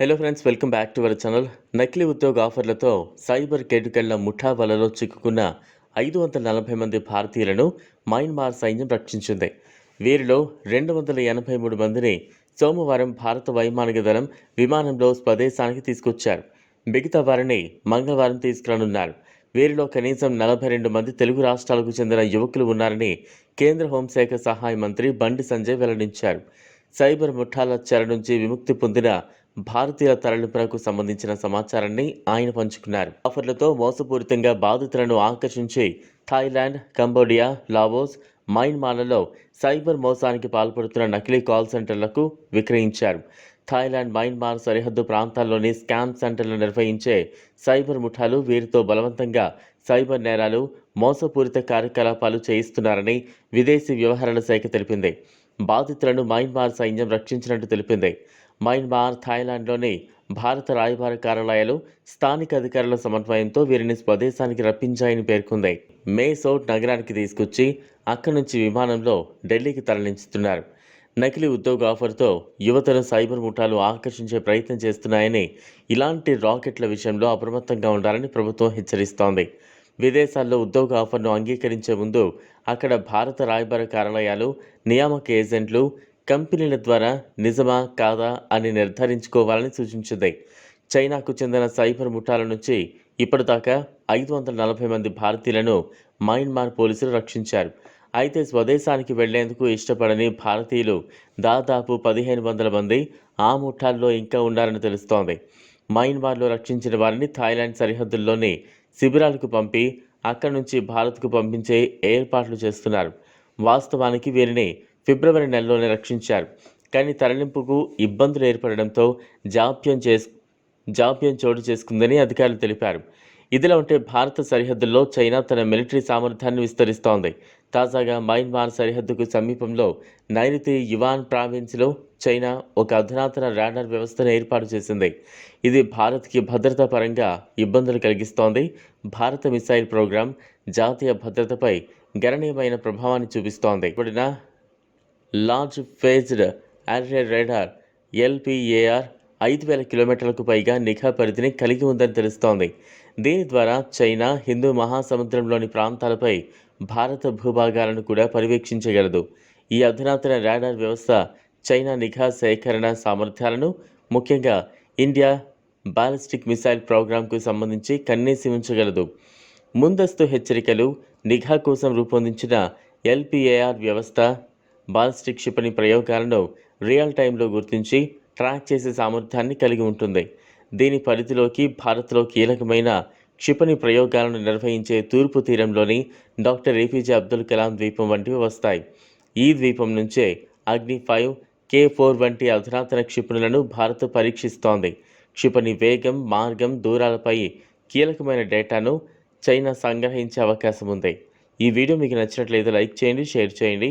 Hello friends welcome back to our channel నకిలీ ఉద్యోగ ఆఫర్లతో cyber కేటుకెళ్ళ ముఠా వలలో చిక్కుకున్న ఐదు వందల నలభై మంది భారతీయులను మయన్మార్ సైన్యం రక్షించింది. వీరిలో రెండు వందల ఎనభై మూడు మందిని సోమవారం భారత వైమానిక దళం విమానంలో స్వదేశానికి తీసుకొచ్చారు. మిగతా వారిని మంగళవారం తీసుకురానున్నారు. వీరిలో కనీసం నలభై రెండు మంది తెలుగు రాష్ట్రాలకు చెందిన యువకులు ఉన్నారని కేంద్ర హోంశాఖ సహాయ మంత్రి బండి సంజయ్ వెల్లడించారు. సైబర్ ముఠాల చెర నుంచి విముక్తి పొందిన భారతీయ తరలింపునకు సంబంధించిన సమాచారాన్ని ఆయన పంచుకున్నారు. ఆఫర్లతో మోసపూరితంగా బాధితులను ఆకర్షించి థాయిలాండ్ కంబోడియా లావోస్ మయన్మార్లలో సైబర్ మోసానికి పాల్పడుతున్న నకిలీ కాల్ సెంటర్లకు విక్రయించారు. థాయిలాండ్ మయన్మార్ సరిహద్దు ప్రాంతాల్లోని స్కామ్ సెంటర్లు నిర్వహించే సైబర్ ముఠాలు వీరితో బలవంతంగా సైబర్ నేరాలు మోసపూరిత కార్యకలాపాలు చేయిస్తున్నారని విదేశీ వ్యవహారాల శాఖ తెలిపింది. బాధితులను మయన్మార్ సైన్యం రక్షించినట్టు తెలిపింది. మయన్మార్ థాయిలాండ్లోని భారత రాయబార కార్యాలయాలు స్థానిక అధికారుల సమన్వయంతో వీరిని స్వదేశానికి రప్పించాయని పేర్కొంది. మేసౌట్ నగరానికి తీసుకొచ్చి అక్కడి నుంచి విమానంలో ఢిల్లీకి తరలించుతున్నారు. నకిలీ ఉద్యోగ ఆఫర్తో యువతను సైబర్ ముఠాలు ఆకర్షించే ప్రయత్నం చేస్తున్నాయని ఇలాంటి రాకెట్ల విషయంలో అప్రమత్తంగా ఉండాలని ప్రభుత్వం హెచ్చరిస్తోంది. విదేశాల్లో ఉద్యోగ ఆఫర్ను అంగీకరించే ముందు అక్కడ భారత రాయబార కార్యాలయాలు నియామక ఏజెంట్లు కంపెనీల ద్వారా నిజమా కాదా అని నిర్ధారించుకోవాలని సూచించింది. చైనాకు చెందిన సైబర్ ముఠాల నుంచి ఇప్పటిదాకా ఐదు వందల నలభై మంది భారతీయులను మయన్మార్ పోలీసులు రక్షించారు. అయితే స్వదేశానికి వెళ్ళేందుకు ఇష్టపడని భారతీయులు దాదాపు పదిహేను వందల మంది ఆ ముఠాల్లో ఇంకా ఉన్నారని తెలుస్తోంది. మయన్మార్లో రక్షించిన వారిని థాయిలాండ్ సరిహద్దుల్లోని శిబిరాలకు పంపి అక్కడి నుంచి భారత్కు పంపించే ఏర్పాట్లు చేస్తున్నారు. వాస్తవానికి వీరిని ఫిబ్రవరి నెలలోనే రక్షించారు. కానీ తరలింపుకు ఇబ్బందులు ఏర్పడడంతో జాప్యం చేసు జాప్యం చోటు చేసుకుందని అధికారులు తెలిపారు. ఇదిలా ఉంటే భారత సరిహద్దుల్లో చైనా తన మిలిటరీ సామర్థ్యాన్ని విస్తరిస్తోంది. తాజాగా మయన్మార్ సరిహద్దుకు సమీపంలో నైరుతి యువాన్ ప్రావిన్స్లో చైనా ఒక అధునాతన రాడార్ వ్యవస్థను ఏర్పాటు చేసింది. ఇది భారత్కి భద్రతా పరంగా ఇబ్బందులు కలిగిస్తోంది. భారత మిసైల్ ప్రోగ్రాం జాతీయ భద్రతపై గణనీయమైన ప్రభావాన్ని చూపిస్తోంది. ఇప్పుడున large phased array radar LPAR ఐదు వేల కిలోమీటర్లకు పైగా నిఘా పరిధిని కలిగి ఉందని తెలుస్తోంది. దీని ద్వారా చైనా హిందూ మహాసముద్రంలోని ప్రాంతాలపై భారత భూభాగాలను కూడా పర్యవేక్షించగలదు. ఈ అధునాతన రాడార్ వ్యవస్థ చైనా నిఘా సేకరణ సామర్థ్యాలను ముఖ్యంగా ఇండియా బాలిస్టిక్ మిసైల్ ప్రోగ్రాంకు సంబంధించి కన్నేసి ఉంచగలదు. ముందస్తు హెచ్చరికలు నిఘా కోసం రూపొందించిన ఎల్పిఏఆర్ వ్యవస్థ బాలిస్టిక్ క్షిపణి ప్రయోగాలను రియల్ టైంలో గుర్తించి ట్రాక్ చేసే సామర్థ్యాన్ని కలిగి ఉంటుంది. దీని పరిధిలోకి భారత్లో కీలకమైన క్షిపణి ప్రయోగాలను నిర్వహించే తూర్పు తీరంలోని డాక్టర్ ఏపీజే అబ్దుల్ కలాం ద్వీపం వంటివి వస్తాయి. ఈ ద్వీపం నుంచే అగ్ని ఫైవ్ కే ఫోర్ వంటి అధునాతన క్షిపణులను భారత్ పరీక్షిస్తోంది. క్షిపణి వేగం మార్గం దూరాలపై కీలకమైన డేటాను చైనా సంగ్రహించే అవకాశం ఉంది. ఈ వీడియో మీకు నచ్చినట్లయితే లైక్ చేయండి షేర్ చేయండి.